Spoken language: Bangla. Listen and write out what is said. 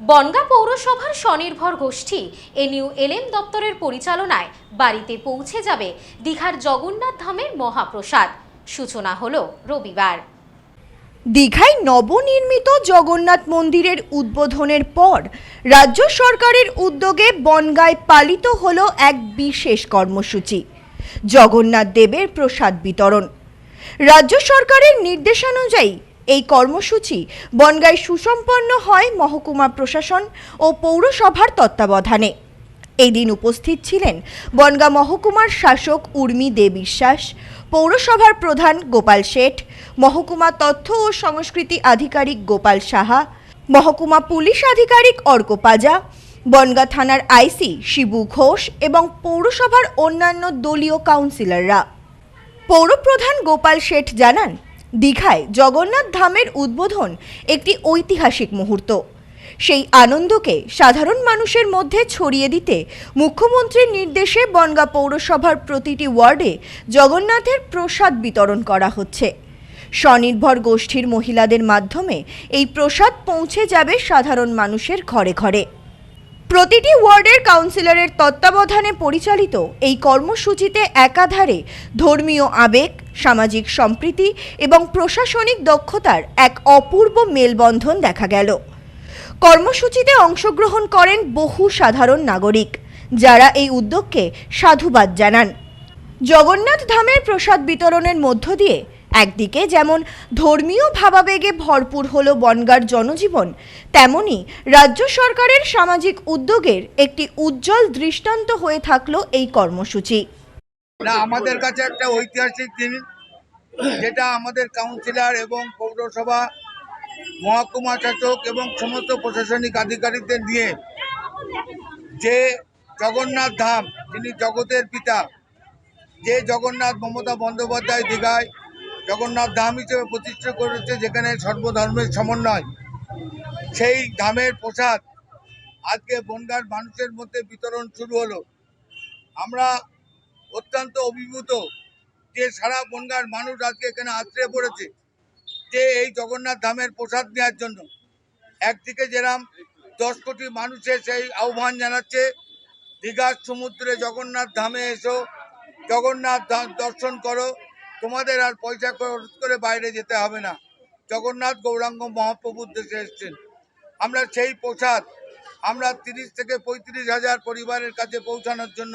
বনগা পৌরসভার স্বনির্ভর গোষ্ঠী এনইউ এলএম দপ্তরের পরিচালনায় বাড়িতে পৌঁছে যাবে দীঘার জগন্নাথ ধামের মহাপ্রসাদ। সূচনা হল রবিবার। দীঘায় নবনির্মিত জগন্নাথ মন্দিরের উদ্বোধনের পর রাজ্য সরকারের উদ্যোগে বনগায় পালিত হল এক বিশেষ কর্মসূচি, জগন্নাথ দেবের প্রসাদ বিতরণ। রাজ্য সরকারের নির্দেশানুযায়ী এই কর্মসূচি বনগায় সুসম্পন্ন হয় মহকুমা প্রশাসন ও পৌরসভার তত্ত্বাবধানে। এই দিন উপস্থিত ছিলেন বনগা মহকুমার শাসক উর্মি দে বিশ্বাস, পৌরসভার প্রধান গোপাল শেঠ, মহকুমা তথ্য ও সংস্কৃতি আধিকারিক গোপাল সাহা, মহকুমা পুলিশ আধিকারিক অর্ক পাজা, বনগা থানার আইসি শিবু ঘোষ এবং পৌরসভার অন্যান্য দলীয় কাউন্সিলররা। পৌরপ্রধান গোপাল শেঠ জানান দীঘায় জগন্নাথ ধামের উদ্বোধন একটি ঐতিহাসিক মুহূর্ত। সেই আনন্দকে সাধারণ মানুষের মধ্যে ছড়িয়ে দিতে মুখ্যমন্ত্রীর নির্দেশে বনগা পৌরসভার প্রতিটি ওয়ার্ডে জগন্নাথের প্রসাদ বিতরণ করা হচ্ছে। স্বনির্ভর গোষ্ঠীর মহিলাদের মাধ্যমে এই প্রসাদ পৌঁছে যাবে সাধারণ মানুষের ঘরে ঘরে। প্রতিটি ওয়ার্ডের কাউন্সিলরের তত্ত্বাবধানে পরিচালিত এই কর্মসূচিতে একাধারে ধর্মীয় আবেগ সামাজিক সম্প্রীতি এবং প্রশাসনিক দক্ষতার এক অপূর্ব মেলবন্ধন দেখা গেল। কর্মসূচিতে অংশগ্রহণ করেন বহু সাধারণ নাগরিক, যারা এই উদ্যোগকে সাধুবাদ জানান। জগন্নাথ ধামের প্রসাদ বিতরণের মধ্য দিয়ে একদিকে যেমন ধর্মীয় ভাবাবেগে ভরপুর হল বনগার জনজীবন, তেমনি রাজ্য সরকারের সামাজিক উদ্যোগের একটি উজ্জ্বল দৃষ্টান্ত হয়ে থাকল এই কর্মসূচি। না আমাদের কাছে একটা ঐতিহাসিক দিন যেটা আমাদের কাউন্সিলর এবং পৌরসভা মহকুমা শাসক এবং সমস্ত প্রশাসনিক আধিকারিকদের নিয়ে যে জগন্নাথ ধাম যিনি জগতের পিতা যে জগন্নাথ মমতা বন্দ্যোপাধ্যায় দীঘায় জগন্নাথ ধাম হিসেবে প্রতিষ্ঠা করেছে যেখানে সর্বধর্মের সমন্বয় সেই ধামের প্রসাদ আজকে বনগার মানুষের মধ্যে বিতরণ শুরু হলো। আমরা অত্যন্ত অভিভূত যে সারা বনগার মানুষ আজকে এখানে আশ্রয় পড়েছে যে এই জগন্নাথ ধামের প্রসাদ নেওয়ার জন্য। একদিকে যেরাম দশ কোটি মানুষের সেই আহ্বান জানাচ্ছে দীঘার সমুদ্রে জগন্নাথ ধামে এসো, জগন্নাথ ধাম দর্শন করো, তোমাদের আর পয়সা খরচ করে বাইরে যেতে হবে না। জগন্নাথ গৌরাঙ্গ মহাপ্রভুর দেশে এসছেন। আমরা সেই প্রসাদ, আমরা তিরিশ থেকে পঁয়ত্রিশ হাজার পরিবারের কাছে পৌঁছানোর জন্য